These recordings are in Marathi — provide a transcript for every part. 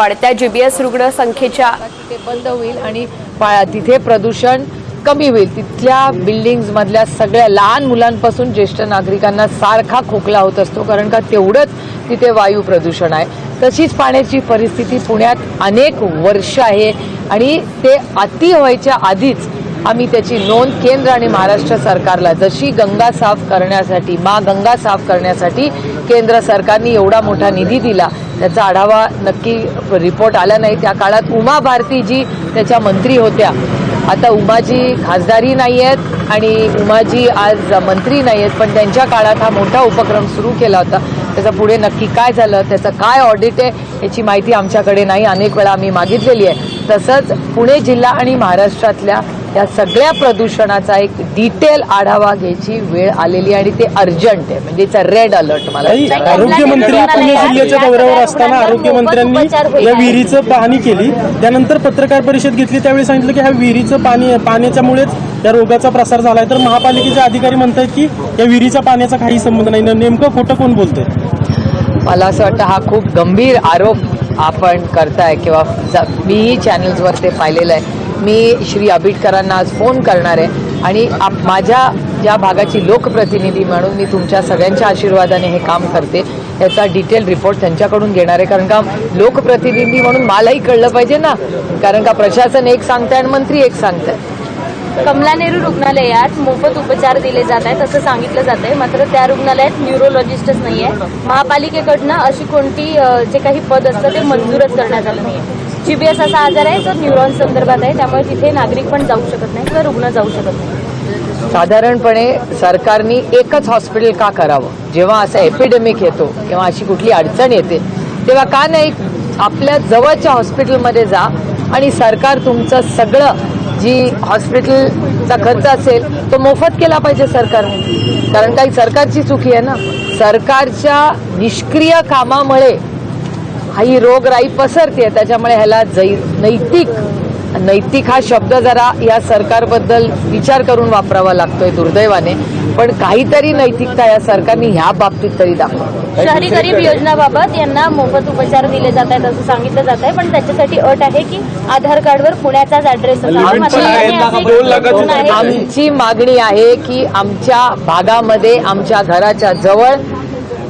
वाढत्या जीबीएस रुग्ण संख्येच्या तिथे बंद होईल आणि तिथे प्रदूषण कमी होईल. तिथल्या बिल्डिंग्स मधल्या सगळ्या लहान मुलांपासून ज्येष्ठ नागरिकांना सारखा खोकला होत असतो कारण का तेवढंच तिथे वायू प्रदूषण आहे. तशीच पाण्याची परिस्थिती पुण्यात अनेक वर्ष आहे आणि ते अति व्हायच्या आधीच आम्ही त्याची नोंद केंद्र आणि महाराष्ट्र सरकारला जशी गंगा साफ करण्यासाठी मा गंगा साफ करण्यासाठी केंद्र सरकारने एवढा मोठा निधी दिला त्याचा आढावा नक्की रिपोर्ट आला नाही. त्या काळात उमा भारती जी त्याच्या मंत्री होत्या. आता उमाजी खासदारही नाही आहेत आणि उमाजी आज मंत्री नाही आहेत पण त्यांच्या काळात हा मोठा उपक्रम सुरू केला होता. त्याचा पुढे नक्की काय झालं त्याचं काय ऑडिट आहे याची माहिती आमच्याकडे नाही. अनेक वेळा आम्ही मागितलेली आहे. तसंच पुणे जिल्हा आणि महाराष्ट्रातल्या या सगळ्या प्रदूषणाचा एक डिटेल आढावा घ्यायची वेळ आलेली आणि ते अर्जंट आहे. म्हणजे रेड अलर्ट मला आरोग्यमंत्री पुणे जिल्ह्याच्या दौऱ्यावर असताना आरोग्यमंत्र्यांनी या विहिरीचं पाहणी केली. त्यानंतर पत्रकार परिषद घेतली. त्यावेळी सांगितलं की ह्या विहिरीचं पाणी पाण्याच्यामुळेच या रोगाचा प्रसार झालाय. तर महापालिकेचे अधिकारी म्हणतात की या विहिरीच्या पाण्याचा काही संबंध नाही. नेमकं खोटं कोण बोलतंय? मला असं वाटतं हा खूप गंभीर आरोप आपण करताय किंवा मीही चॅनल्सवर ते पाहिलेलं आहे. मी श्री आबिटकरांना आज फोन करणार आहे. आणि आप- माझ्या ज्या भागाची लोकप्रतिनिधी म्हणून मी तुमच्या सगळ्यांच्या आशीर्वादाने हे काम करते याचा डिटेल रिपोर्ट त्यांच्याकडून घेणार आहे. कारण का लोकप्रतिनिधी म्हणून मलाही कळलं पाहिजे ना. कारण का प्रशासन एक सांगताय आणि मंत्री एक सांगताय. कमला नेहरू रुग्णालयात मोफत उपचार दिले जात आहेत असं सांगितलं जात आहे. मात्र त्या रुग्णालयात न्यूरोलॉजिस्टच नाही आहे महापालिकेकडनं अशी कोणती जे काही पद असतं ते मंजूरच करण्यात आलं नाही आहे जीबीएस असा आजार आहे जो न्यूरॉन संदर्भात आहे त्यामुळे तिथे नागरिक पण जाऊ शकत नाही किंवा रुग्ण जाऊ शकत नाही. साधारणपणे सरकारने एकच हॉस्पिटल का करावं? जेव्हा असं एपिडेमिक येतो किंवा अशी कुठली अडचण येते तेव्हा का नाही आपल्या जवळच्या हॉस्पिटलमध्ये जा आणि सरकार तुमचं सगळं जी हॉस्पिटलचा खर्च असेल तो मोफत केला पाहिजे सरकारने. कारण काही सरकारची चुकी आहे ना. सरकारच्या निष्क्रिय कामामुळे हा ही रोगराई पसरते त्याच्यामुळे ह्याला जै नैतिक नैतिक हा शब्द जरा या सरकारबद्दल विचार करून वापरावा लागतोय दुर्दैवाने. पण काहीतरी नैतिकता या सरकारने ह्या बाबतीत तरी दाखवा. शहरी गरीब योजनाबाबत यांना मोफत उपचार दिले जात आहेत असं सांगितलं जात आहे पण त्याच्यासाठी अट आहे की आधार कार्डवर पुण्याचाच ऍड्रेस आमची मागणी आहे की आमच्या भागामध्ये आमच्या घराच्या जवळ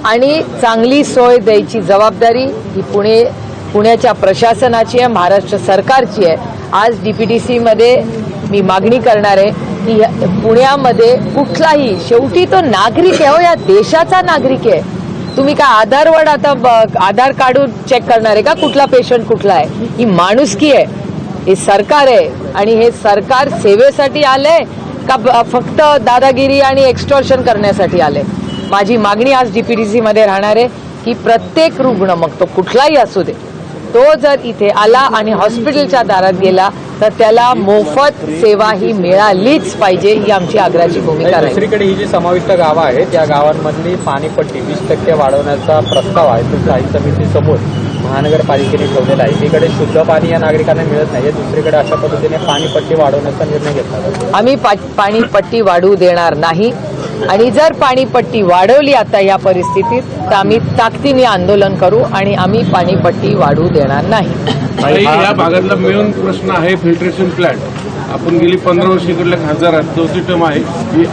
आणि चांगली सोय द्यायची जबाबदारी ही पुणे पुण्याच्या प्रशासनाची आहे महाराष्ट्र सरकारची आहे. आज डीपीडीसी मध्ये मी मागणी करणार आहे की पुण्यामध्ये कुठलाही शेवटी तो नागरिक आहे हो या देशाचा नागरिक आहे. तुम्ही काय आधारवर आता ब- आधार काढून चेक करणार आहे का? कुठला पेशंट कुठला आहे? ही माणुसकी आहे. हे सरकार आहे. आणि हे सरकार सेवेसाठी आलंय का ब- फक्त दादागिरी आणि एक्स्टॉर्शन करण्यासाठी आलंय? माझी मागणी आज डीपीडीसी मध्ये राहणार आहे की प्रत्येक रुग्ण मग तो कुठलाही असू दे तो जर इथे आला आणि हॉस्पिटलच्या दारात गेला तर त्याला मोफत सेवा ही मिळालीच पाहिजे ही आमची आग्रहाची भूमिका दुसरीकडे ही जी समाविष्ट गावं आहेत त्या गावांमधली पाणीपट्टी वीस टक्के वाढवण्याचा प्रस्ताव आहे तो स्थायी समितीसमोर महानगरपालिकेने ठेवलेला आहे. एकीकडे शुद्ध पाणी या नागरिकांना मिळत नाही दुसरीकडे अशा पद्धतीने पाणीपट्टी वाढवण्याचा निर्णय घेतला आम्ही पा पाणीपट्टी वाढवू देणार नाही. आणि जर पाणीपट्टी वाढवली आता या परिस्थितीत तर आम्ही ताकदीने आंदोलन करू आणि आम्ही पाणीपट्टी वाढवू देणार नाही. या भागातला मेन प्रश्न आहे फिल्ट्रेशन प्लांट आपण गेली पंधरा वर्ष इकडल्या खासदारात चौथी टर्म आहे. की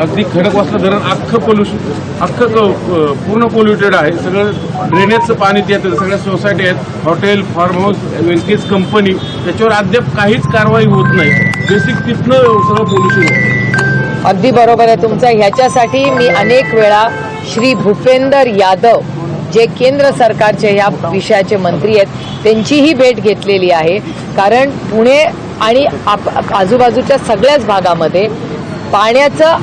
अगदी खडकवासला धरण अख्खं पोल्युशन अख्खं क- पूर्ण पोल्युटेड आहे. सगळं ड्रेनेजचं पाणी ते येतं सगळ्या सोसायटी आहेत. हॉटेल फार्म हाऊस वेंकेज कंपनी त्याच्यावर अद्याप काहीच कारवाई होत नाही. बेसिक तिथनं सगळं पोल्युशन होतं. अगदी बरोबर आहे. तुमचं ह्याच्यासाठी मी अनेक वेळा श्री भूपेंदर यादव जे केंद्र सरकारचे ह्या विषयाचे मंत्री आहेत त्यांचीही भेट घेतलेली आहे. कारण पुणे आणि आप- आजूबाजूच्या सगळ्याच भागामध्ये पाण्याचं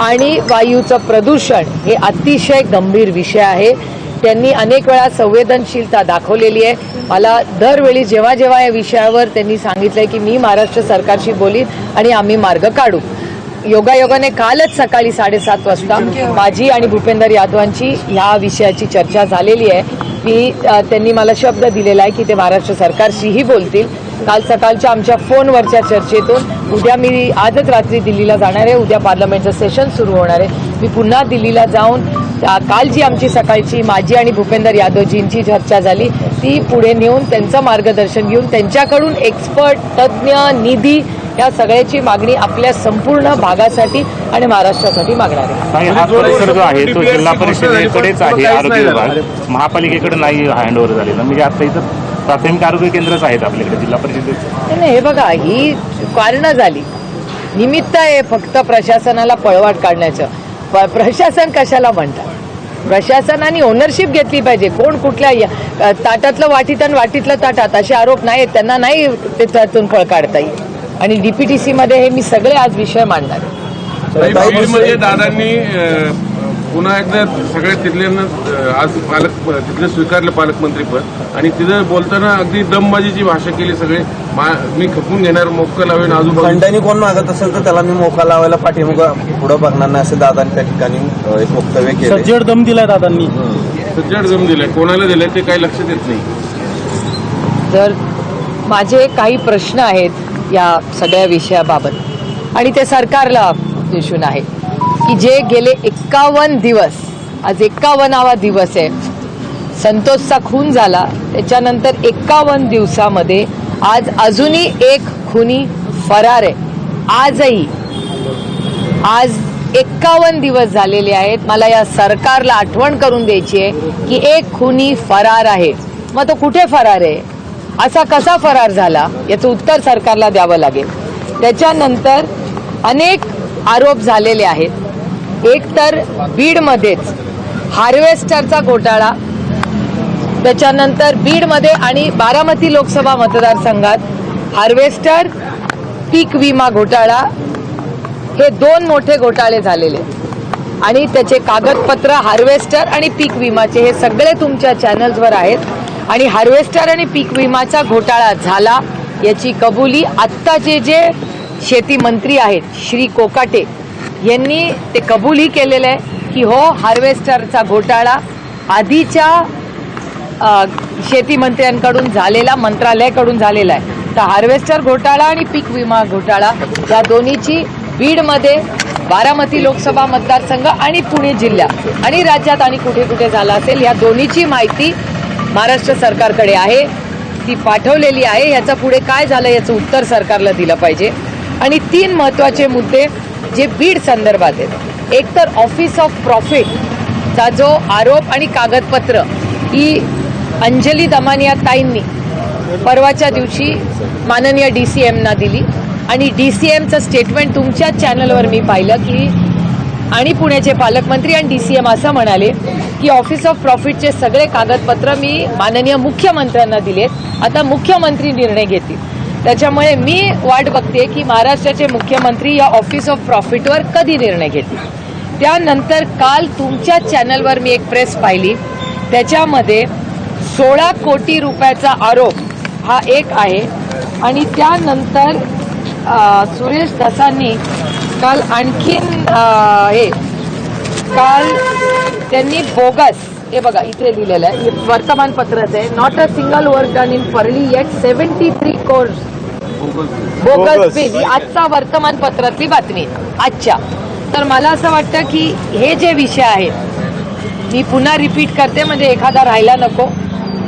आणि वायूचं प्रदूषण हे अतिशय गंभीर विषय आहे. त्यांनी अनेक वेळा संवेदनशीलता दाखवलेली आहे. मला दरवेळी जेव्हा जेव्हा या विषयावर त्यांनी सांगितलंय की मी महाराष्ट्र सरकारशी बोलीन आणि आम्ही मार्ग काढू. योगायोगाने कालच सकाळी साडेसात वाजता माझी आणि भूपेंदर यादवांची ह्या विषयाची चर्चा झालेली आहे. मी त्यांनी मला शब्द दिलेला आहे की ते महाराष्ट्र सरकारशीही बोलतील. काल सकाळच्या आमच्या फोनवरच्या चर्चेतून उद्या मी आजच रात्री दिल्लीला जाणार आहे. उद्या पार्लमेंटचं सेशन सुरू होणार आहे. मी पुन्हा दिल्लीला जाऊन काल जी आमची सकाळची माझी आणि भूपेंदर यादवजींची चर्चा झाली ती पुढे नेऊन त्यांचं मार्गदर्शन घेऊन त्यांच्याकडून एक्सपर्ट तज्ज्ञ निधी या सगळ्याची मागणी आपल्या संपूर्ण भागासाठी आणि महाराष्ट्रासाठी मागणार. आहे हा परिसर जो आहे तो जिल्हा परिषदेकडेच आहे आरोग्य नाही विभाग. महापालिकेकडे नाही हँडओव्हर झालेला. म्हणजे आता इथं प्राथमिक आरोग्य केंद्रच आहेत आपल्याकडे जिल्हा परिषदेचं. नाही, नाही हे बघा ही कारणं झाली. निमित्त आहे फक्त प्रशासनाला पळवाट काढण्याचं. प्रशासन कशाला म्हणतात प्रशासनाने ओनरशिप घेतली पाहिजे. कोण कुठल्या ताटातलं वाटीत आणि वाटीतलं ताटात असे आरोप नाही आहेत त्यांना नाही त्यातून पळ काढता येईल. आणि डीपीटीसी मध्ये हे मी सगळे आज विषय मांडणार. आहे. दादांनी पुन्हा एकदा सगळ्या तिथल्यांना अं, आज पालक तिथलं स्वीकारलं पालकमंत्रीपद आणि तिथं बोलताना अगदी दमबाजीची भाषा केली सगळे. मा- मी खपून घेणार मोक्क लावेन आजूबाजू खंडाने कोण मागत असेल तर त्याला मी मोका लावायला पाठीमुगं पुढं बघणार नाही असे दादांनी त्या ठिकाणी एक वक्तव्य केले सज्जड दम दिलाय दादांनी. सज्जड जम दिलाय. कोणाला दिलाय ते काही लक्षात येत नाही. जर माझे काही प्रश्न आहेत या सगळ्या विषयाबाबत. आणि ते सरकारला दिसून आहे की जे गेले एक्कावन्न दिवस आज एक्कावन्नावा दिवस आहे. संतोषचा खून झाला त्याच्यानंतर एक्कावन्न दिवसामध्ये आज अजूनही एक खुनी फरार आहे. आजही आज एक्कावन्न दिवस झालेले आहेत. मला या सरकारला आठवण करून द्यायची आहे की एक खुनी फरार आहे. मग तो कुठे फरार आहे? असा कसा फरार झाला याचं उत्तर सरकारला द्यावं लागेल. त्याच्यानंतर अनेक आरोप झालेले आहेत. एक तर बीडमध्येच हार्वेस्टरचा घोटाळा त्याच्यानंतर बीडमध्ये आणि बारामती लोकसभा मतदारसंघात हार्वेस्टर पीक विमा घोटाळा हे दोन मोठे घोटाळे झालेले आणि त्याचे कागदपत्र हार्वेस्टर आणि पीक विमाचे हे सगळे तुमच्या चॅनल्सवर आहेत. आणि हार्वेस्टर आणि पीक विमाचा घोटाळा झाला याची कबुली आत्ताचे जे शेती मंत्री आहेत श्री कोकाटे यांनी ते कबूलही केलेलं आहे की हो हार्वेस्टरचा घोटाळा आधीच्या शेतीमंत्र्यांकडून शेती मंत्र्यांकडून झालेला मंत्रालयाकडून झालेला आहे. तर हार्वेस्टर घोटाळा आणि पीक विमा घोटाळा या दोन्हीची बीडमध्ये बारामती लोकसभा मतदारसंघ आणि पुणे जिल्हा आणि राज्यात आणि कुठे कुठे झाला असेल या दोन्हीची माहिती महाराष्ट्र सरकारकडे आहे. ती पाठवलेली आहे. याचा पुढे काय झालं याचं उत्तर सरकारला दिलं पाहिजे. आणि तीन महत्त्वाचे मुद्दे जे बीड संदर्भात आहेत. एक तर ऑफिस ऑफ प्रॉफिटचा जो आरोप आणि कागदपत्र ही अंजली दमानिया ताईंनी परवाच्या दिवशी माननीय डी सी एमना दिली. आणि डी सी एमचं स्टेटमेंट तुमच्याच चॅनलवर मी पाहिलं की आणि पुण्याचे पालकमंत्री आणि डी सी एम असं म्हणाले की ऑफिस ऑफ प्रॉफिटचे सगळे कागदपत्र मी माननीय मुख्यमंत्र्यांना दिलेत. आता मुख्यमंत्री निर्णय घेतील. त्याच्यामुळे मी वाट बघते की महाराष्ट्राचे मुख्यमंत्री या ऑफिस ऑफ प्रॉफिटवर कधी निर्णय घेतील. त्यानंतर काल तुमच्या चॅनलवर मी एक प्रेस पाहिली. त्याच्यामध्ये सोळा कोटी रुपयाचा आरोप हा एक आहे. आणि त्यानंतर सुरेश दसांनी काल आणखीन हे काल त्यांनी बोगस हे बघा इथे लिहिलेलं आहे. वर्तमानपत्राचं आहे. Not a single work done in Parli yet seventy three crores bogus bill ही आजचा वर्तमानपत्रातली बातमी. आजच्या तर मला असं वाटतं की हे जे विषय आहेत मी पुन्हा रिपीट करते म्हणजे एखादा राहायला नको.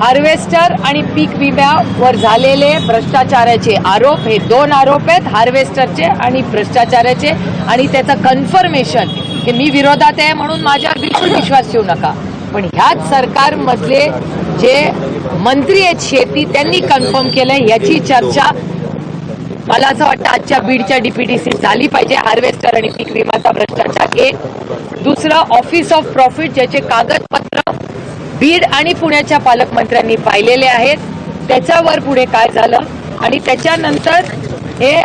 हार्वेस्टर आणि पीक विम्यावर झालेले भ्रष्टाचाराचे आरोप हे दोन आरोप आहेत हार्वेस्टरचे आणि भ्रष्टाचाराचे. आणि त्याचं कन्फर्मेशन की मी विरोधात आहे म्हणून माझ्या बिलकुल विश्वास ठेवू नका. पण ह्याच सरकारमधले जे मंत्री आहेत शेती त्यांनी कन्फर्म केलंय याची चर्चा मला असं वाटतं आजच्या बीडच्या डीपीटीसी झाली पाहिजे. हार्वेस्टर आणि पीक विमाचा भ्रष्टाचार. एक दुसरं ऑफिस ऑफ प्रॉफिट ज्याचे कागदपत्र बीड आणि पुण्याच्या पालकमंत्र्यांनी पाहिलेले आहेत. त्याच्यावर पुढे काय झालं? आणि त्याच्यानंतर हे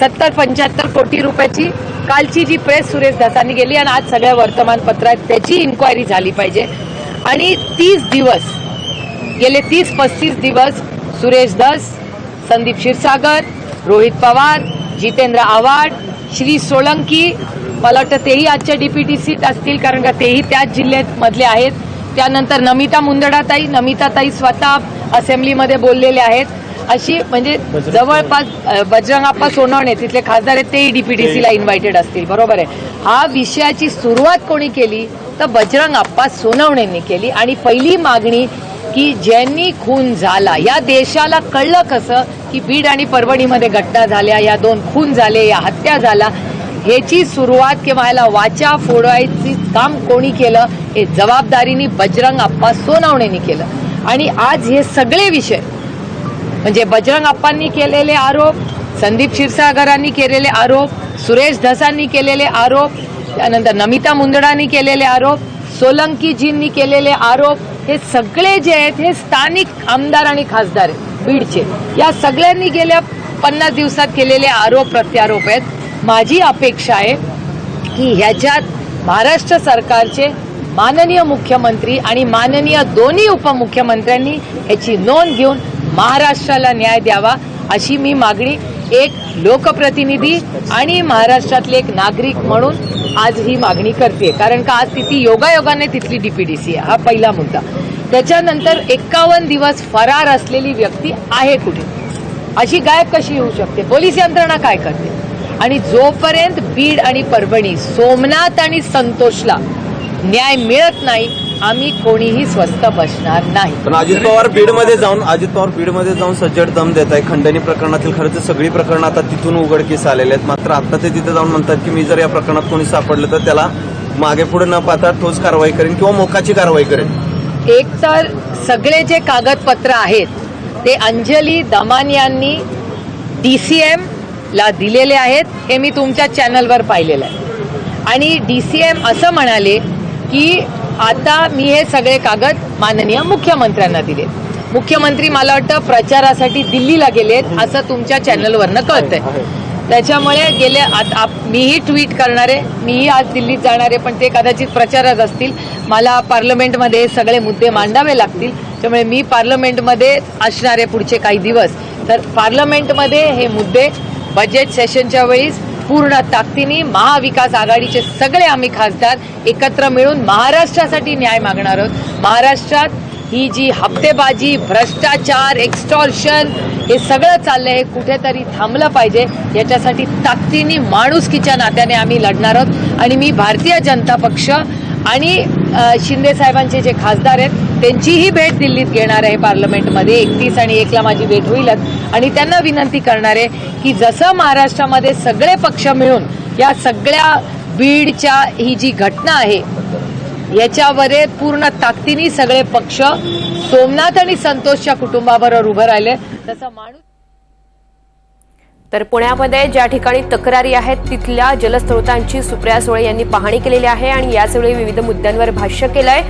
सत्तर पंच्याहत्तर कोटी रुपयाची कालची जी प्रेस सुरेश दासांनी गेली आणि आज सगळ्या वर्तमानपत्रात त्याची इन्क्वायरी झाली पाहिजे. आणि तीस दिवस गेले तीस पस्तीस दिवस सुरेश धस संदीप क्षीरसागर रोहित पवार जितेंद्र आव्हाड श्री सोळंकी मला वाटतं तेही आजच्या डीपीटीसीत असतील कारण का तेही त्याच जिल्ह्यात मधले आहेत. त्यानंतर नमिता मुंदडाताई नमिताताई स्वतः असेंब्लीमध्ये बोललेले आहेत. अशी म्हणजे जवळपास अ, बजरंगाप्पा सोनवणे तिथले खासदार आहेत तेही डीपीडीसीला इन्व्हायटेड असतील. बरोबर आहे. हा विषयाची सुरुवात कोणी केली? तर बजरंगाप्पा सोनवणेंनी केली. आणि पहिली मागणी की ज्यांनी खून झाला या देशाला कळलं कसं की बीड आणि परभणीमध्ये घटना झाल्या या दोन खून झाले या हत्या झाला ह्याची सुरुवात किंवा ह्याला वाचा फोडवायची काम कोणी केलं हे जबाबदारीने बजरंग आप्पा सोनावणेनी केलं. आणि आज हे सगळे विषय म्हणजे बजरंग आप्पांनी केलेले आरोप संदीप क्षीरसागरांनी केलेले आरोप सुरेश धसांनी केलेले आरोप त्यानंतर नमिता मुंदडांनी केलेले आरोप सोलंकीजींनी केलेले आरोप हे सगळे जे आहेत हे स्थानिक आमदार आणि खासदार आहेत बीडचे. या सगळ्यांनी गेल्या पन्नास दिवसात केलेले आरोप प्रत्यारोप आहेत. माझी अपेक्षा आहे की ह्याच्यात महाराष्ट्र सरकारचे माननीय मुख्यमंत्री आणि माननीय दोन्ही उपमुख्यमंत्र्यांनी ह्याची नोंद घेऊन महाराष्ट्राला न्याय द्यावा अशी मी मागणी एक लोकप्रतिनिधी आणि महाराष्ट्रातले एक नागरिक म्हणून आज ही मागणी करते कारण का आज तिथे योगायोगाने तिथली डीपीडीसी आहे. हा पहिला मुद्दा. त्याच्यानंतर एक्कावन्न दिवस फरार असलेली व्यक्ती आहे कुठे? अशी गायब कशी होऊ शकते? पोलीस यंत्रणा काय करते? आणि जोपर्यंत बीड आणि परभणी सोमनाथ आणि संतोषला न्याय मिळत नाही आम्ही कोणीही स्वस्त बसणार नाही. पण अजित पवार बीडमध्ये जाऊन अजित पवार बीडमध्ये जाऊन सज्जड दम देत आहे खंडणी प्रकरणातील खरं तर सगळी प्रकरणं आता तिथून उघडकीस आलेले आहेत. मात्र आता ते तिथे जाऊन म्हणतात की मी जर या प्रकरणात कोणी सापडलं तर त्याला मागे पुढे न पाहता ठोस कारवाई करेन किंवा मोकाची कारवाई करेन. एक तर सगळे जे कागदपत्र आहेत ते अंजली दमान यांनी डीसीएम ला दिलेले आहेत हे मी तुमच्या चॅनलवर पाहिलेलं आहे. आणि डीसीएम असं म्हणाले की आता मी हे सगळे कागद माननीय मुख्यमंत्र्यांना दिले. मुख्यमंत्री मला वाटतं प्रचारासाठी दिल्लीला गेलेत असं तुमच्या चॅनलवरनं कळतंय. त्याच्यामुळे गेले आत- मीही ट्विट करणार आहे मीही आज दिल्लीत जाणार आहे पण ते कदाचित प्रचारात असतील. मला पार्लमेंटमध्ये सगळे मुद्दे मांडावे लागतील. त्यामुळे मी पार्लमेंटमध्ये असणार पुढचे काही दिवस. तर पार्लमेंटमध्ये हे मुद्दे बजेट सेशनच्या वेळीस पूर्ण ताकदीने महाविकास आघाडीचे सगळे आम्ही खासदार एकत्र मिळून महाराष्ट्रासाठी न्याय मागणार आहोत. महाराष्ट्रात ही जी हप्तेबाजी भ्रष्टाचार एक्स्टॉर्शन हे सगळं चाललंय हे कुठेतरी थांबलं पाहिजे. याच्यासाठी ताकदीने माणुसकीच्या नात्याने आम्ही लढणार आहोत. आणि मी भारतीय जनता पक्ष आणि शिंदे साहेबांचे जे खासदार आहेत त्यांचीही भेट दिल्लीत घेणार आहे पार्लमेंटमध्ये. एकतीस आणि एकला माझी भेट होईलच. आणि त्यांना विनंती करणार आहे की जसं महाराष्ट्रामध्ये सगळे पक्ष मिळून या सगळ्या बीडच्या ही जी घटना आहे याच्यावर पूर्ण ताकदीने सगळे पक्ष सोमनाथ आणि संतोषच्या कुटुंबाबरोबर उभं राहिले. तसं माणूस तर पुण्यामध्ये ज्या ठिकाणी तक्रारी आहेत तिथल्या जलस्रोतांची सुप्रिया सुळे यांनी पाहणी केलेली आहे आणि याचवेळी विविध मुद्द्यांवर भाष्य केलंय.